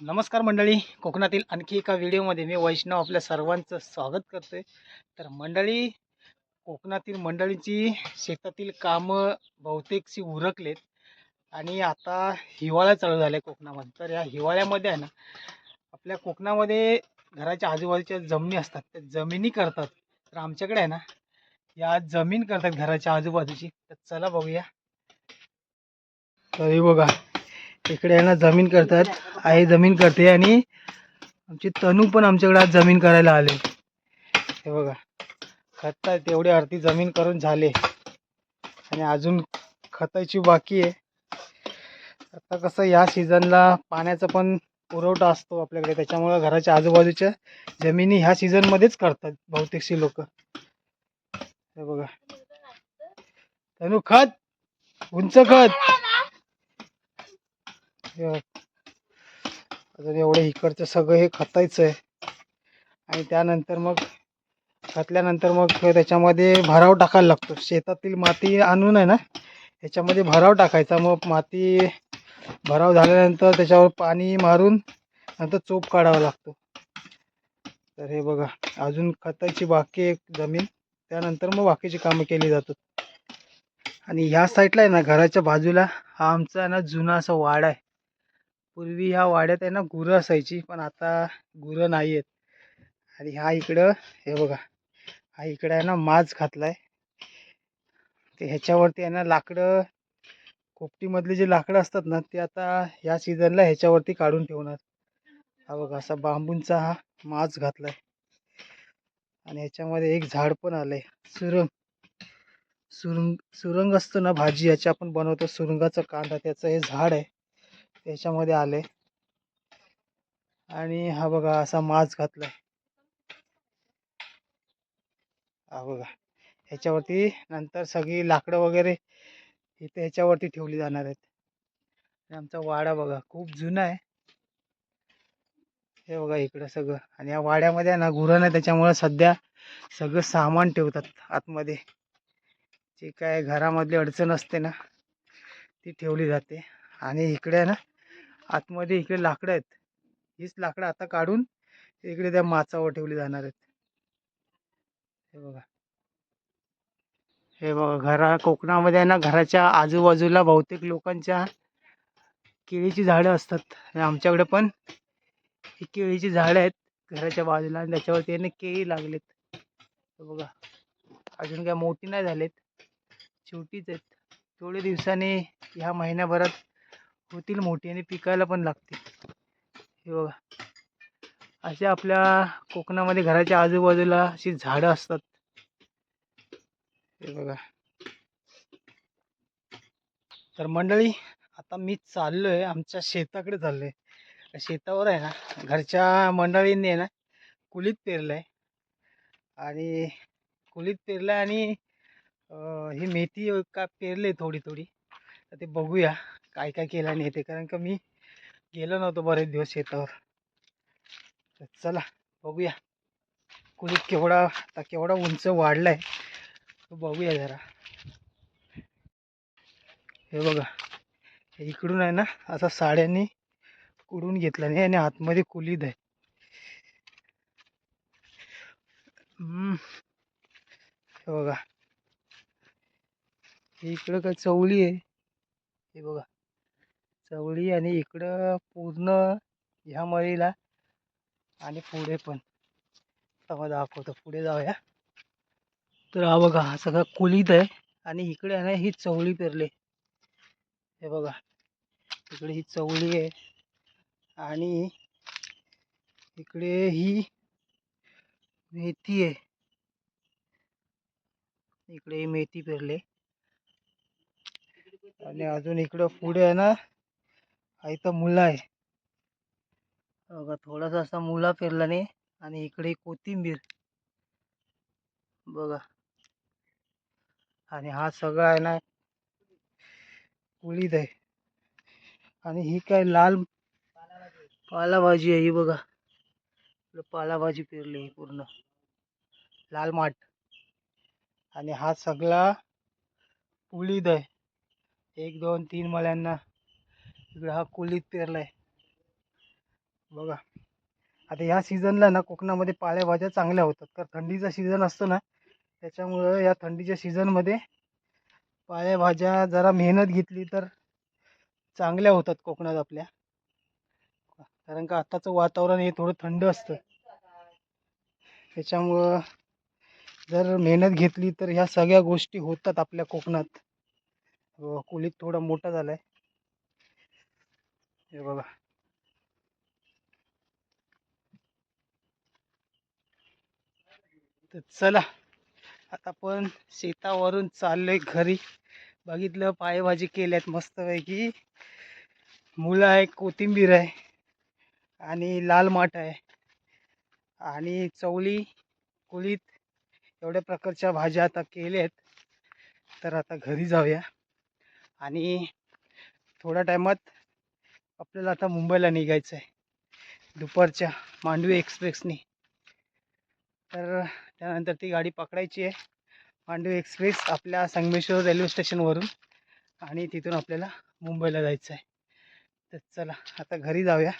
नमस्कार मंडळी. कोकणातील आणखी एका व्हिडिओमध्ये मी वैष्णव आपल्या सर्वांचं स्वागत करतोय. तर मंडळी कोकणातील मंडळींची शेतातील कामं बहुतेकशी उरकलेत. आणि आता हिवाळा चालू झाला आहे कोकणामध्ये. तर या हिवाळ्यामध्ये आहे ना आपल्या कोकणामध्ये घराच्या आजूबाजूच्या जमिनी असतात. त्या जमिनी करतात. तर आमच्याकडे आहे ना या जमीन करतात घराच्या आजूबाजूची. तर चला बघूया. तर हे बघा. इकडे आहे ना जमीन करतात. आई जमीन करते आणि आमची तनू पण आमच्याकडे आज जमीन करायला आले. हे बघा. खतात तेवढी अर्धी जमीन करून झाले. आणि अजून खताची बाकी आहे. आता कसं या सीझनला पाण्याचा पण पुरवठा असतो आपल्याकडे. त्याच्यामुळं घराच्या आजूबाजूच्या जमिनी ह्या सीझनमध्येच करतात बहुतेकशी लोक. हे बघा. तनू खत! उंच खत! अजून एवढं इकडचं सगळं हे खतायचं आहे आणि त्यानंतर मग खतल्यानंतर मग त्याच्यामध्ये भराव टाकायला लागतो. शेतातील माती आणून आहे ना त्याच्यामध्ये भराव टाकायचा. मग माती भराव झाल्यानंतर त्याच्यावर पाणी मारून नंतर चोप काढावा लागतो. तर हे बघा अजून खताची बाकी एक जमीन त्यानंतर मग बाकीची कामं केली जातात. आणि ह्या साईडला आहे ना घराच्या बाजूला हा आमचा आहे ना जुना असा वाडा आहे. पूर्वी ह्या वाड्यात आहे ना गुरं असायची पण आता गुरं नाही आहेत आणि ह्या इकडं हे बघा हा इकडं आहे ना माज घातला आहे ते ह्याच्यावरती आहे ना लाकडं कोपटीमधले जे लाकडं असतात ना ते आता ह्या सीझनला ह्याच्यावरती काढून ठेवणार. हा बघा असा बांबूंचा हा माज घातलाय. आणि ह्याच्यामध्ये एक झाड पण आलं आहे सुरंग. सुरंग सुरंग असतो ना भाजी याची आपण बनवतो सुरंगाचा कांदा त्याचं हे झाड आहे. त्याच्यामध्ये आले. आणि हा बघा असा माज घातलाय. हा बघा. ह्याच्यावरती नंतर सगळी लाकडं वगैरे इथे ह्याच्यावरती ठेवली जाणार आहेत. आणि आमचा वाडा बघा खूप जुना आहे. हे बघा इकडं सगळं. आणि या वाड्यामध्ये आहे ना गुरं नाही त्याच्यामुळं सध्या सगळं सामान ठेवतात आतमध्ये. जे काय घरामधली अडचण असते ना ती ठेवली जाते. आणि इकडे आहे ना आतमध्ये इकडे लाकडं आहेत. हीच लाकडं आता काढून इकडे त्या माचावर ठेवली जाणार आहेत. हे बघा. हे बघा घरा कोकणामध्ये आहे ना घराच्या आजूबाजूला बहुतेक लोकांच्या केळीची झाडं असतात. आमच्याकडे पण ही केळीची झाडं आहेत घराच्या बाजूला आणि त्याच्यावरती यांना ना केळी लागलेत. बघा. अजून काय मोठी नाही झालेत. छोटीच आहेत. थोडे दिवसांनी ह्या महिन्याभरात होतील मोठी आणि पिकायला पण लागतील. हे बघा. अशा आपल्या कोकणामध्ये घराच्या आजूबाजूला अशी झाडं असतात. हे बघा. तर मंडळी आता मी चाललो आहे आमच्या शेताकडे चाललो आहे शेतावर आहे ना घरच्या मंडळींनी आहे ना कुलीत पेरलं आहे आणि कुलीत पेरलं आहे आणि ही मेथी का पेरले थोडी थोडी तर ते बघूया. काय काय केलं नाही ते कारण का मी गेलो नव्हतो बरेच दिवस शेतावर. तर चला बघूया. कुलीत केवढा आता केवढा उंच वाढला आहे तो बघूया जरा. हे बघा हे इकडून आहे ना असा साड्यांनी कुडून घेतला नाही आणि आतमध्ये कुलीत आहे. हे बघा. हे इकडं काय चवली आहे. हे बघा. चवळी आणि इकडं पूर्ण ह्या मळीला आणि पुढे पण. तेव्हा दाखवतो पुढे जाऊया. तर हा बघा हा सगळा कुलीत आहे आणि इकडे आहे ना ही चवळी पेरली. हे बघा इकडे ही चवळी आहे आणि इकडे ही मेथी आहे. इकडे ही मेथी पेरले. आणि अजून इकडं पुढे आहे ना इथं मुला आहे. हो बघा थोडासा असा मुला फिरला नाही आणि इकडे कोथिंबीर. बघा. आणि हा सगळा आहे ना कुळीत आहे. आणि ही काय लाल पालाभाजी आहे ही बघा. पालाभाजी पेरली ही पूर्ण. लाल माठ. आणि हा सगळा कुळीत आहे. एक दोन तीन मळ्यांना. इकडे हा कुलीत आहे बघा. आता ह्या सीझनला ना कोकणामध्ये पाळ्याभाज्या चांगल्या होतात. कारण थंडीचा सीझन असतो ना त्याच्यामुळं या थंडीच्या सीझनमध्ये पाळ्याभाज्या जरा मेहनत घेतली तर चांगल्या होतात कोकणात आपल्या. कारण का आत्ताचं वातावरण हे थोडं थंड असतं. त्याच्यामुळं जर मेहनत घेतली तर ह्या सगळ्या गोष्टी होतात आपल्या कोकणात. कुलीत थोडा मोठा झाला आहे हे बघा. तर चला आता आपण शेतावरून चाललोय घरी. बघितलं पायभाजी केल्यात मस्तपैकी. मुलं आहे कोथिंबीर आहे आणि लाल माठ आहे आणि चवली कुळीत एवढ्या प्रकारच्या भाज्या आता केल्यात. तर आता घरी जाऊया. आणि थोड्या टायमात आपल्याला आता मुंबईला निघायचं आहे दुपारच्या मांडवी एक्सप्रेसने. तर त्यानंतर ती गाडी पकडायची आहे. मांडवी एक्सप्रेस आपल्या संगमेश्वर रेल्वे स्टेशनवरून आणि तिथून आपल्याला मुंबईला जायचं आहे तर चला आता घरी जाऊया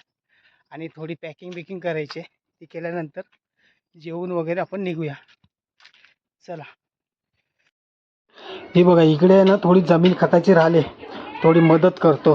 आणि थोडी पॅकिंग बिकिंग करायची आहे. ती केल्यानंतर जेवून वगैरे आपण निघूया. चला. हे बघा इकडे आहे ना थोडी जमीन खताची राहिले. थोडी मदत करतो.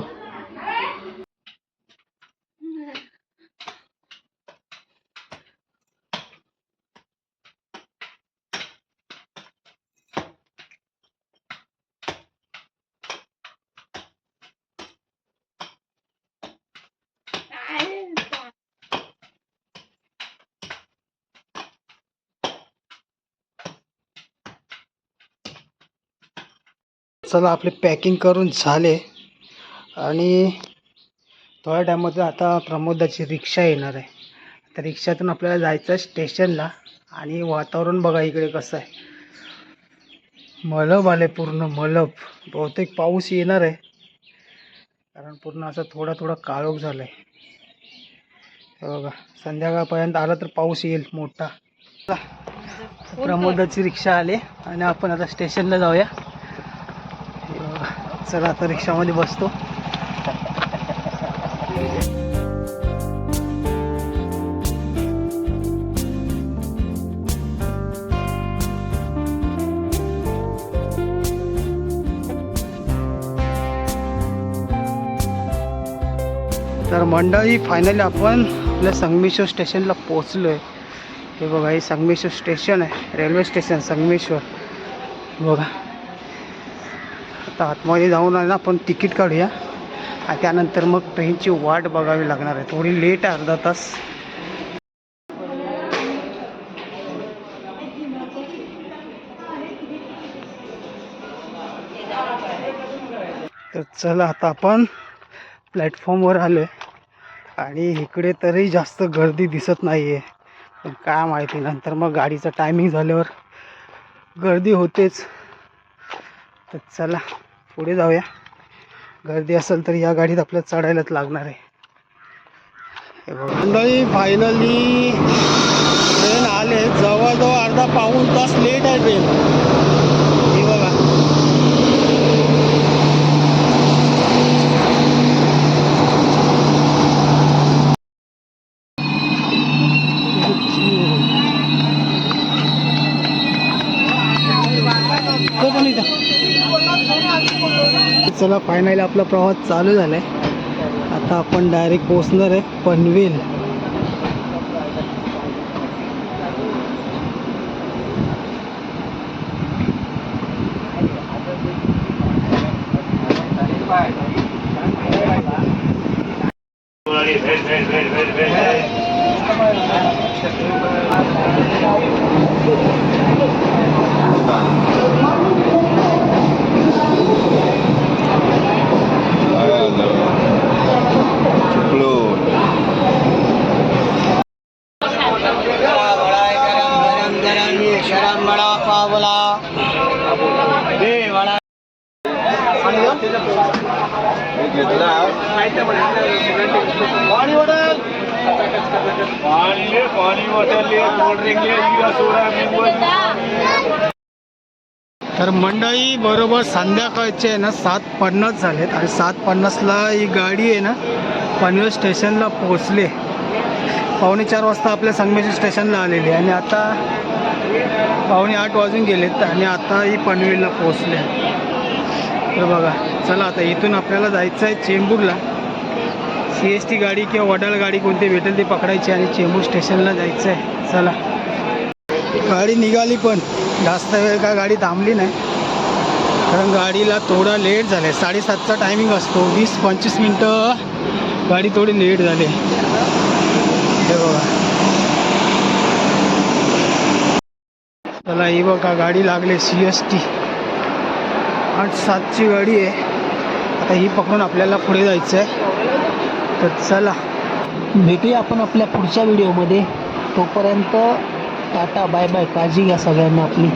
चला आपले पॅकिंग करून झाले. आणि थोड्या टायमात आता प्रमोदाची रिक्षा येणार आहे. त्या रिक्षातून आपल्याला जायचं आहे स्टेशनला आणि वातावरण बघा इकडे कसं आहे. मलब आले पूर्ण मलब. बहुतेक पाऊस येणार आहे. कारण पूर्ण असं थोडा थोडा काळोख झाला आहे बघा संध्याकाळपर्यंत आला तर पाऊस येईल मोठा. प्रमोदाची रिक्षा आली. आणि आपण आता स्टेशनला जाऊया. चला आता रिक्षामध्ये बसतो. तर मंडळी फायनली आपण आपल्या संगमेश्वर स्टेशनला पोचलो आहे हे बघा हे संगमेश्वर स्टेशन आहे रेल्वे स्टेशन संगमेश्वर. बघा. आता आतमध्ये जाऊन आहे ना आपण तिकीट काढूया. आणि त्यानंतर मग ट्रेनची वाट बघावी लागणार आहे. थोडी लेट आहे अर्धा तास. तर चला आता आपण प्लॅटफॉर्मवर आलो आहे आणि इकडे तरी जास्त गर्दी दिसत नाही आहे पण काय माहिती नंतर मग गाडीचं टायमिंग झाल्यावर गर्दी होतेच. तर चला पुढे जाऊया. गर्दी असेल तर या गाडीत आपल्याला चढायलाच लागणार आहे. मंडळी फायनली ट्रेन आले. जवळजवळ अर्धा पाऊण तास लेट आहे ट्रेन हे बघा. तो पण इथं. चला फायनली आपला प्रवास चालू झालाय. आता आपण डायरेक्ट पोहोचणार आहे पनवेल. بلو واڑا اے گرم گرم درانی شرمڑا پا بولا اے واڑا پانی واڑا پانی तर मंडळी बरोबर संध्याकाळचे आहे ना सात पन्नास झालेत. आणि सात पन्नासला ही गाडी आहे ना पनवेल स्टेशनला पोहोचले. पावणे चार वाजता आपल्या संगमेश्वर स्टेशनला आलेली आणि आता पावणे आठ वाजून गेलेत आणि आता ही पनवेलला पोहोचले तर बघा चला आता इथून आपल्याला जायचं आहे चेंबूरला. सी एस टी गाडी किंवा वडाल गाडी कोणती भेटेल ती पकडायची आणि चेंबूर स्टेशनला जायचं आहे. चला. गाडी निघाली पण जास्त वेळ का गाडी थांबली नाही. कारण गाडीला थोडा लेट झाला. आहे साडेसातचा टायमिंग असतो. वीस पंचवीस मिनटं गाडी थोडी लेट झाली. हे बघा. चला ही बघा गाडी लागली सी एस टी आठ सातची गाडी आहे. आता ही पकडून आपल्याला पुढे जायचं आहे तर चला भेटूया आपण आपल्या पुढच्या व्हिडिओमध्ये तोपर्यंत टाटा बाय बाय काळजी घ्या सगळ्यांना आपली.